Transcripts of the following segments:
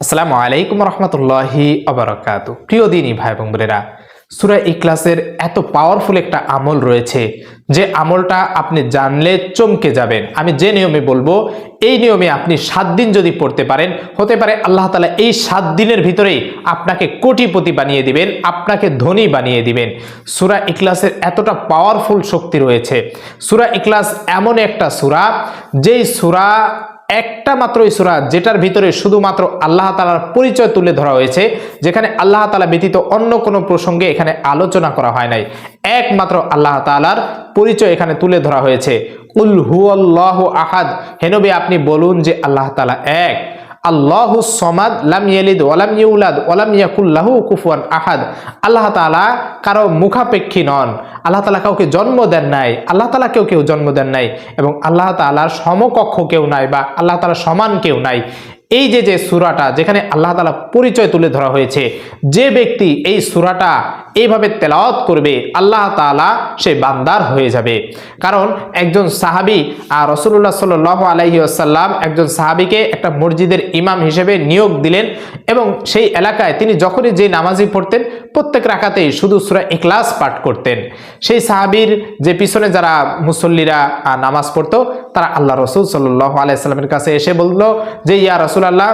আসসালামু আলাইকুম রহমতুল্লাহি আবরাকাত। প্রিয় দিনী ভাই এবং বোনেরা, সুরা ইকলাসের এত পাওয়ারফুল একটা আমল রয়েছে যে আমলটা আপনি জানলে চমকে যাবেন। আমি যে নিয়মে বলব, এই নিয়মে আপনি সাত দিন যদি পড়তে পারেন, হতে পারে আল্লাহ তালা এই সাত দিনের ভিতরেই আপনাকে কোটিপতি বানিয়ে দিবেন, আপনাকে ধনী বানিয়ে দিবেন। সুরা ইকলাসের এতটা পাওয়ারফুল শক্তি রয়েছে। সুরা ইকলাস এমন একটা সুরা, যেই সুরা একটা মাত্র সুরা যেটার ভিতরে শুধুমাত্র আল্লাহ তালার পরিচয় তুলে ধরা হয়েছে, যেখানে আল্লাহ তালা ব্যতীত অন্য কোনো প্রসঙ্গে এখানে আলোচনা করা হয় নাই। একমাত্র আল্লাহ তালার পরিচয় এখানে তুলে ধরা হয়েছে। উল হু আল্লাহ আহাদ হেনবে আপনি বলুন যে আল্লাহ তালা এক। আল্লাহ সমাদ লাম ইয়ালিদ ওয়ালাম ইউলাদ ওয়ালাম ইয়াকুল্লাহু কুফুয়ান আহাদ। আল্লাহ তালা কারও মুখাপেক্ষী নন। আল্লাহ তালা কাউকে জন্ম দেন নাই। আল্লাহ তালা কেউ কেউ জন্ম দেন নাই। এবং আল্লাহ তালার সমকক্ষ কেউ নাই বা আল্লাহ তালা সমান কেউ নাই। এই যে যে সুরাটা যেখানে আল্লাহ তাআলা পরিচয় তুলে ধরা হয়েছে, যে ব্যক্তি এই সুরাটা এইভাবে তেলাওয়াত করবে, আল্লাহ তাআলা সে বান্দার হয়ে যাবে। কারণ একজন সাহাবি আর রসুল্লাহ সাল আলাইহি আসাল্লাম একজন সাহাবিকে একটা মসজিদের ইমাম হিসেবে নিয়োগ দিলেন এবং সেই এলাকায় তিনি যখনই যে নামাজি পড়তেন, প্রত্যেক রাখাতেই শুধু সুরা ইখলাস পাঠ করতেন। সেই সাহাবির যে পিছনে যারা মুসল্লিরা নামাজ পড়তো, তারা আল্লাহ রসুল সাল্লাহ আলাইসাল্লামের কাছে এসে বলল যে, ইয়া রসুল আল্লাহ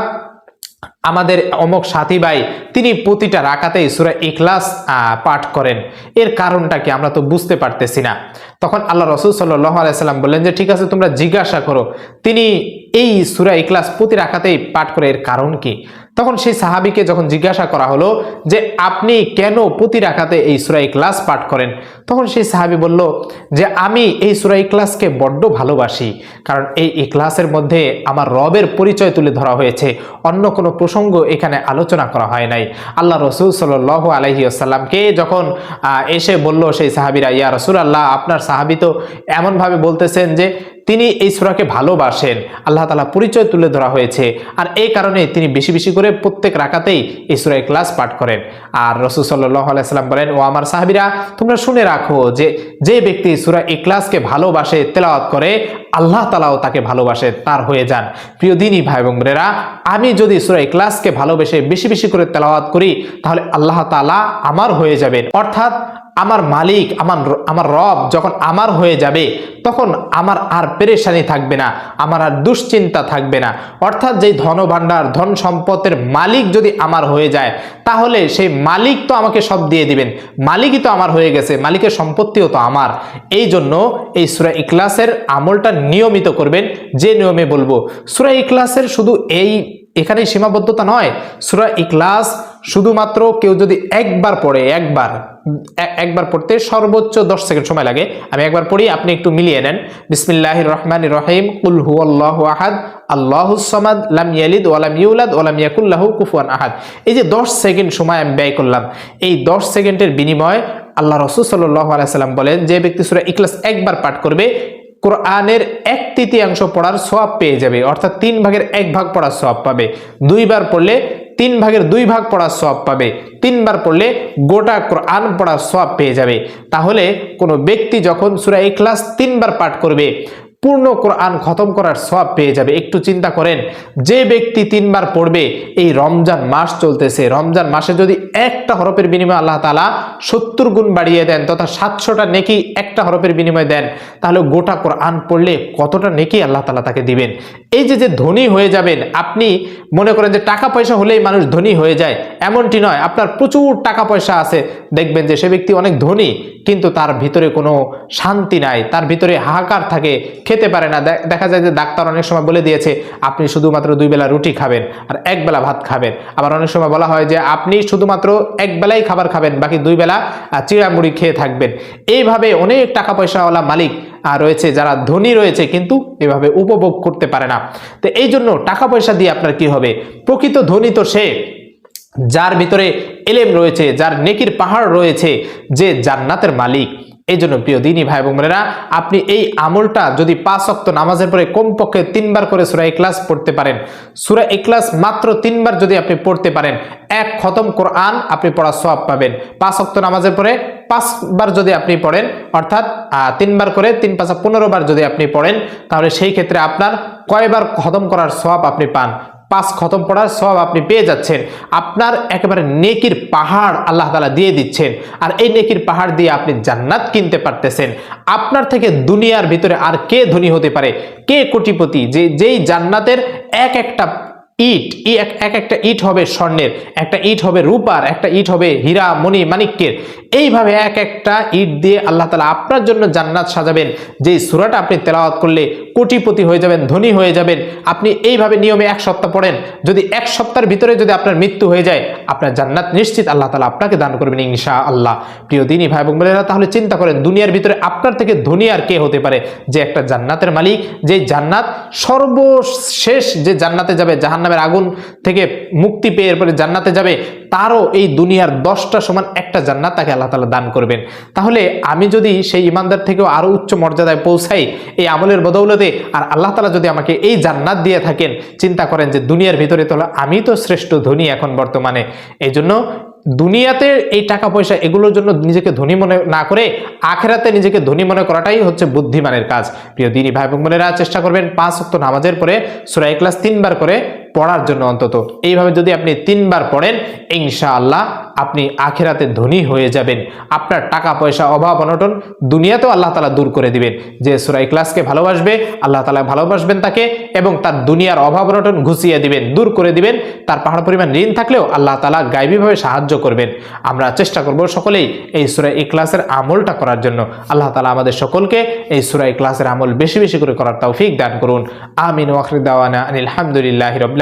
আমাদের অমক সাথী ভাই, তিনি প্রতিটা রাখাতেই সুরা ইখলাস পাঠ করেন। এর কারণটা কি আমরা তো বুঝতে পারতেছি না। তখন আল্লাহ রসুল সাল্লাহ আলাইসাল্লাম বললেন যে, ঠিক আছে, তোমরা জিজ্ঞাসা করো। তিনি এই সুরা ইখলাস প্রতি রাখাতেই পাঠ করে, এর কারণ কি? তখন সেই সাহাবিকে যখন জিজ্ঞাসা করা হলো যে, আপনি কেন প্রতি রাখাতে এই সুরাই ক্লাস পাঠ করেন? তখন সেই সাহাবি বলল যে, আমি এই সুরাই ক্লাসকে বড্ড ভালোবাসি, কারণ এই ইখলাসের মধ্যে আমার রবের পরিচয় তুলে ধরা হয়েছে। অন্য কোনো প্রসঙ্গ এখানে আলোচনা করা হয় নাই। আল্লাহ রসুল সাল আলহি আসাল্লামকে যখন এসে বলল সেই সাহাবিরা, ইয়া রসুল আল্লাহ আপনার সাহাবি তো এমনভাবে বলতেছেন যে তিনি এই সুরাকে ভালোবাসেন। আল্লাহ তালা পরিচয় তুলে ধরা হয়েছে। আর এই কারণে তিনি বেশি বেশি করে প্রত্যেক রাকাতেই এই সুরা ক্লাস পাঠ করেন। আর রসুল সাল্লাহ আলাইসাল্লাম বলেন, ও আমার সাহাবিরা, তোমরা শুনে রাখো যে যে ব্যক্তি সুরা ইকলাসকে ভালোবাসে, তেলাওয়াত করে, আল্লাহ তালাও তাকে ভালোবাসে, তার হয়ে যান। প্রিয় দিনই ভাই এবং বোনেরা, আমি যদি সুরা ইকলাসকে ভালোবেসে বেশি বেশি করে তেলাওয়াত করি, তাহলে আল্লাহ তালা আমার হয়ে যাবেন। অর্থাৎ আমার মালিক, আমার আমার রব যখন আমার হয়ে যাবে, তখন আমার আর পেরেশানি থাকবে না, আমার আর দুশ্চিন্তা থাকবে না। অর্থাৎ যেই ধনভাণ্ডার, ধন সম্পদের মালিক যদি আমার হয়ে যায়, তাহলে সেই মালিক তো আমাকে সব দিয়ে দিবেন। মালিকই তো আমার হয়ে গেছে, মালিকের সম্পত্তিও তো আমার। এই জন্য এই সুরা ইকলাসের আমলটা নিয়মিত করবেন, যে নিয়মে বলব। সুরা ইকলাসের শুধু এই, এখানেই সীমাবদ্ধতা নয়, সুরা ইকলাস শুধুমাত্র কেউ যদি একবার পড়ে, একবার একবার পড়তে সর্বোচ্চ দশ সেকেন্ড সময় লাগে। আমি একবার পড়ি, আপনি একটু মিলিয়ে নেন। বিসমিল্লাহ রহমান রহিম। কুল হু আল্লাহ আহাদ। আল্লাহ সমাদ। লাম ইয়ালিদ ওয়ালাম ইউলাদ ওয়ালাম ইয়াকুল্লাহু কুফুয়ান আহাদ। এই যে দশ সেকেন্ড সময় আমি ব্যয় করলাম, এই দশ সেকেন্ডের বিনিময়ে আল্লাহ রসুল সাল্লাহ আলাইসাল্লাম বলেন যে ব্যক্তি সুরা ইকলাস একবার পাঠ করবে, কোরআনের এক তৃতীয়াংশ পড়ার সওয়াব পেয়ে যাবে। অর্থাৎ তিন ভাগের এক ভাগ পড়ার সওয়াব পাবে। দুইবার পড়লে তিন ভাগের দুই ভাগ পড়ার সব পাবে। তিনবার পড়লে গোটা কোরআন পড়ার সব পেয়ে যাবে। তাহলে কোনো ব্যক্তি যখন সরা ক্লাস তিনবার পাঠ করবে পূর্ণ কোরআন খতম করার সওয়াব পেয়ে যাবে। একটু চিন্তা করেন, যে ব্যক্তি তিনবার পড়বে, এই রমজান মাস চলতেছে। রমজান মাসে যদি একটা হরফের বিনিময়ে আল্লাহ তালা সত্তর গুণ বাড়িয়ে দেন, তথা সাতশোটা নেকি একটা হরফের বিনিময়ে দেন, তাহলে গোটা কোরআন পড়লে কতটা নেকি আল্লাহ তালা তাকে দিবেন? এই যে যে ধনী হয়ে যাবেন, আপনি মনে করেন যে টাকা পয়সা হলেই মানুষ ধনী হয়ে যায়। এমনটি নয়, আপনার প্রচুর টাকা পয়সা আছে। দেখবেন যে সে ব্যক্তি অনেক ধনী, কিন্তু তার ভিতরে কোনো শান্তি নাই, তার ভিতরে হাহাকার থাকে খেতে পারে না। দেখা যায় যে ডাক্তার অনেক সময় বলে দিয়েছে আপনি শুধুমাত্র দুই বেলা রুটি খাবেন আর এক বেলা ভাত খাবেন। আবার অনেক সময় বলা হয় যে আপনি শুধুমাত্র এক বেলাই খাবার খাবেন বাকি দুই বেলা আহ, চিড়া মুড়ি খেয়ে থাকবেন। এইভাবে অনেক টাকা পয়সাওয়ালা মালিক রয়েছে যারা ধনী রয়েছে কিন্তু এভাবে উপভোগ করতে পারে না। তো এই জন্য টাকা পয়সা দিয়ে আপনার কি হবে? প্রকৃত ধনী তো সে যার ভিতরে এলেম রয়েছে যার নেকির পাহাড় রয়েছে যে জান্নাতের মালিক। এই জন্য প্রিয় দিনী ভাই এবং বোনেরা, আপনি এই আমলটা যদি পাঁচ অক্ত নামাজের পরে কমপক্ষে তিনবার করে সুরা ইকলাস পড়তে পারেন। সুরা ইকলাস মাত্র তিনবার যদি আপনি পড়তে পারেন, এক খতম কোরআন আপনি পড়া সওয়াব পাবেন। পাঁচ অক্ত নামাজের পরে পাঁচবার যদি আপনি পড়েন, অর্থাৎ তিনবার করে তিন পাঁচা পনেরো বার যদি আপনি পড়েন, তাহলে সেই ক্ষেত্রে আপনার কয়বার খতম করার সওয়াব আপনি পান? পাঁচ খতম পড়ার সব আপনি পেয়ে যাচ্ছেন। আপনার একেবারে নেকির পাহাড় আল্লাহ তালা দিয়ে দিচ্ছেন। আর এই নেকির পাহাড় দিয়ে আপনি জান্নাত কিনতে পারতেছেন। আপনার থেকে দুনিয়ার ভিতরে আর কে ধনী হতে পারে? কে কোটিপতি? যে, যেই জান্নাতের এক একটা ইট এক একটা ইট হবে স্বর্ণের, একটা ইট হবে রূপার, একটা ইট হবে হীরা, মণি, মানিক্যের। এইভাবে এক একটা ইট দিয়ে আল্লাহ তালা আপনার জন্য জান্নাত সাজাবেন। যেই সুরাটা আপনি তেলাওয়াত করলে কোটিপতি হয়ে যাবেন, ধনী হয়ে যাবেন। আপনি এইভাবে নিয়মে এক সপ্তাহ পড়েন। যদি এক সপ্তাহের ভিতরে যদি আপনার মৃত্যু হয়ে যায়, আপনার জান্নাত নিশ্চিত আল্লাহ তালা আপনাকে দান করবেন ইনশা আল্লাহ প্রিয় দিনী ভাই এবং বোনেরা, তাহলে চিন্তা করেন, দুনিয়ার ভিতরে আপনার থেকে ধনী আর কে হতে পারে? যে একটা জান্নাতের মালিক, যে জান্নাত সর্বশেষ যে জান্নাতে যাবে, জাহান্নামের আগুন থেকে মুক্তি পেয়ে এরপরে জান্নাতে যাবে, তারও এই দুনিয়ার দশটা সমান একটা জান্নাত তাকে আল্লাহ তালা দান করবেন। তাহলে আমি যদি সেই ইমানদার থেকেও আরও উচ্চ মর্যাদায় পৌঁছাই, এই আমলের বদৌলতে আর আল্লাহ তালা যদি আমাকে এই জান্নাত দিয়ে থাকেন, চিন্তা করেন যে দুনিয়ার ভিতরে তো আমি তো শ্রেষ্ঠ ধনী এখন বর্তমানে। এই জন্য দুনিয়াতে এই টাকা পয়সা এগুলোর জন্য নিজেকে ধনী মনে না করে, আখেরাতে নিজেকে ধনী মনে করাটাই হচ্ছে বুদ্ধিমানের কাজ। প্রিয় দিনী ভাই বোনেরা, চেষ্টা করবেন পাঁচ অক্ট নামাজের পরে সুরাই ক্লাস তিনবার করে পড়ার জন্য অন্তত। এইভাবে যদি আপনি তিনবার পড়েন, ইনশাআল্লাহ আপনি আখেরাতে ধনী হয়ে যাবেন। আপনার টাকা পয়সা অভাব অনটন দুনিয়াতেও আল্লাহ তালা দূর করে দিবেন। যে সুরাই ক্লাসকে ভালোবাসবে, আল্লাহ তালা ভালোবাসবেন তাকে এবং তার দুনিয়ার অভাব অনটন ঘুষিয়ে দিবেন, দূর করে দিবেন। তার পাহাড় পরিমাণ ঋণ থাকলেও আল্লাহ তালা গাইবীভাবে সাহায্য করবেন। আমরা চেষ্টা করব সকলেই এই সুরাই ক্লাসের আমলটা করার জন্য। আল্লাহ তালা আমাদের সকলকে এই সুরাই ক্লাসের আমল বেশি বেশি করে করার তৌফিক দান করুন। আমিন ওয়াখরিদাওয়ানা আনিল হামদুলিল্লাহ রবিল